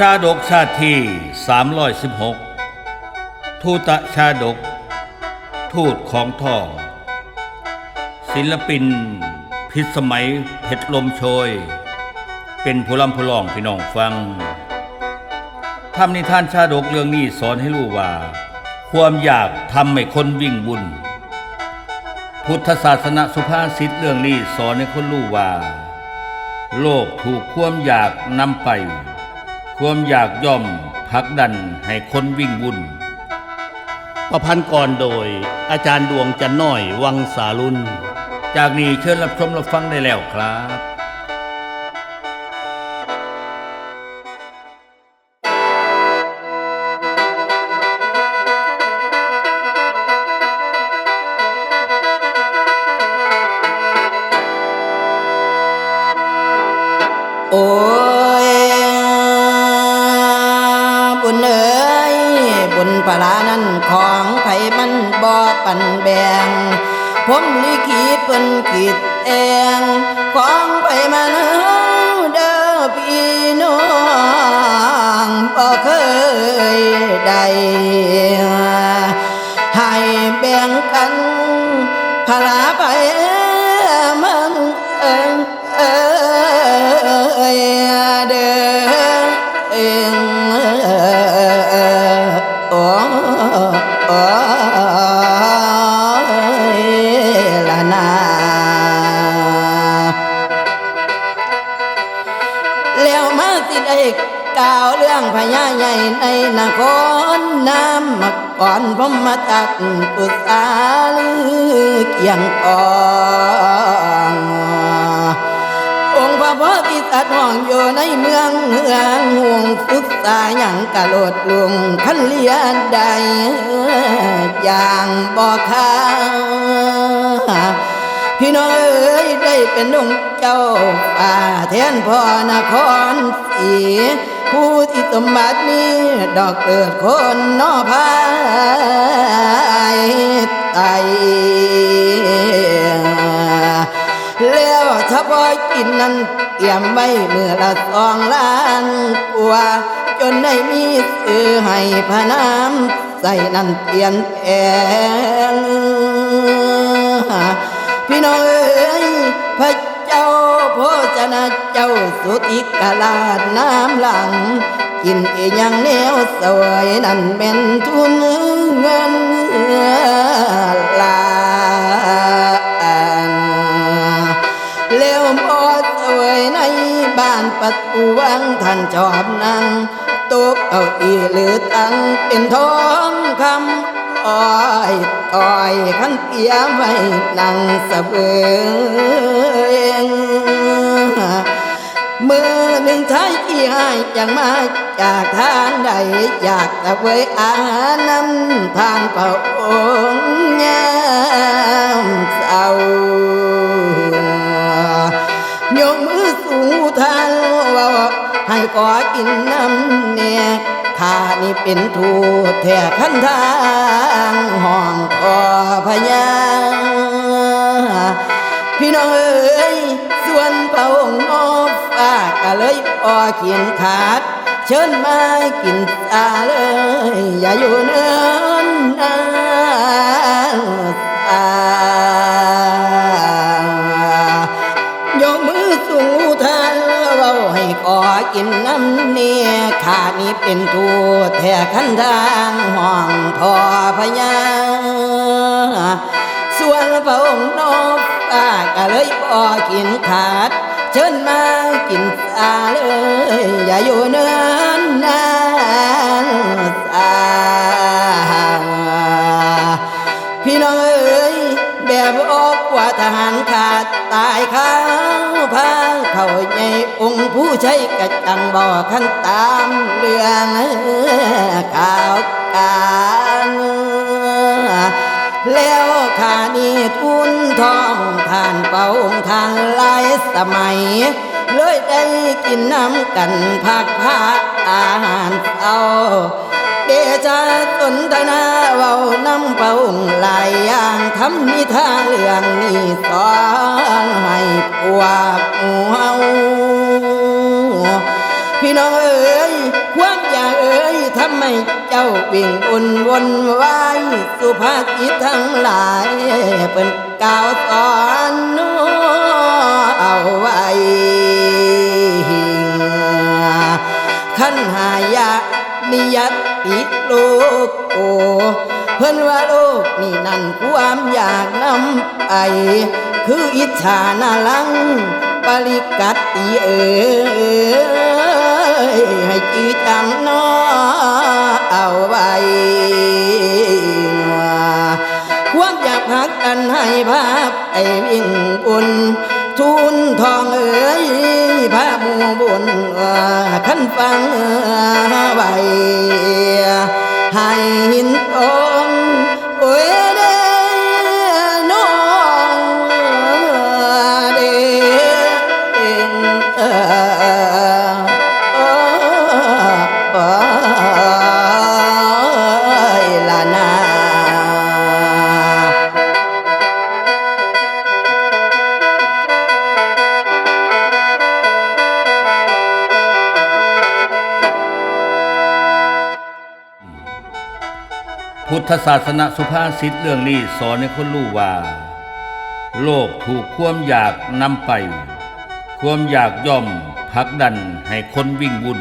ชาดกชาติที่ 316 ทูตชาดก ทูตของทอง ศิลปิน พิสมัยเพชรลมโชย เป็นผู้ลำผู้ลองพี่น้องฟังทำนิทานชาดกเรื่องนี้สอนให้รู้ว่า ความอยากทำให้คนวิ่งบุญ พุทธศาสนาสุภาษิตเรื่องนี้สอนให้คนรู้ว่า โลกถูกความอยากนำไป ความอยากย่อมผลักดันให้คนวิ่งวุ่น ประพันธ์ก่อนโดย อาจารย์ดวงจันน้อยวังสาลุน จากนี้เชิญรับชมรับฟังได้แล้วครับโอ้ ง ผมลิขิตเป็นกิดเองของไปมันเด้อพี่น้องบ่เคยได้ให้แบ่งกันพลาไป กล่าวเรื่องพญาใหญ่ในนครน้ำมาก่อนผมมาตักปุษาลือเกียงกององค์พระโพธิสัตว์ห้องอยู่ในเมืองเมืองห่วงสุดสายอย่างกะโลดลุงขันเลียนใดอย่างบ่ค่า พี่น้องเอ๋ยได้เป็นดวงเจ้าป่าแทนพ่อนครศรีผู้ที่สมบัตินี้ดอกเกิดคนนอพายไตแล้วถ้าพอยกินนั้นเตรียมไว้เมื่อละสองล้านกว่าจนได้มีซื้อให้พระน้ำใส่นั้นเปลี่ยนแปลง พี่น้องเอ๋ยพระเจ้าโพชนะเจ้าสุติกาลาดน้ำหลัง กินเอหยังแนวสวยนั่นเป็นทุนเงินลานแล้วพอสวยในบ้านประตูวังท่านชอบนั่งโต๊ะเก้าอีหรือตังเป็นทองคำ อ้อยต่อยขันเตียไว้นั่งเสเบงมือหนึ่งท้ายที่ให้จังมาจากทางใดอยากตะเวยอาหารน้ำทานเป่าองค์ยามเศร้ายกมือสู่ทางเว่าให้ขอกินน้ำเนี่ย ข้านี่เป็นทูตแท่พันทางห้องคอพญาพี่น้องเอ๋ยส่วนพระองค์นอกฟ้าก็เลยพอเขียนขาด เชิญมากินตาเลย อย่าอยู่เนื้อ เป็นทูตแท่ขันทางห้องพอพญาส่วนพระองค์นกฟ้าก็เลยพอกินขาด เชิญมากินสาเลยอย่าอยู่ เขาใหญ่องค์ผู้ใช้กระจังบ่อขันตามเรื่องข่าวการแล้วขานีทุนทองทานเป่าองค์ทานหลายสมัย เลยได้กินน้ำกันพักพาอาหารเอาเดชะสนทนาเว้านำเป่าหลายอย่างทำนิทานเรื่องนี้สอนให้พวกเฮาพี่น้องเอ๋ยให้เจ้าวิ่งอุ่นวนไวายสุภาษิตทั้งหลายเปิ้นกล่าวสอนน้เอาไว้ขันหายะนิยัตติโลกโอ เพิ่นว่าโลกนี่นั่นความอยากนำไปคืออิจฉานาลัง ปริกัตติเอ๋ยให้จือจำนอเอาไว้ความอยากพักกันให้ภาพไอ้วิ่งบุญทุนทองเอ๋ยพระมูบุญขันฟังไว้ให้หินตอ พุทธศาสนาสุภาษิตเรื่องนี้สอนให้คนรู้ว่า โลกถูกความอยากนำไป ความอยากย่อมพักดันให้คนวิ่งวุ่น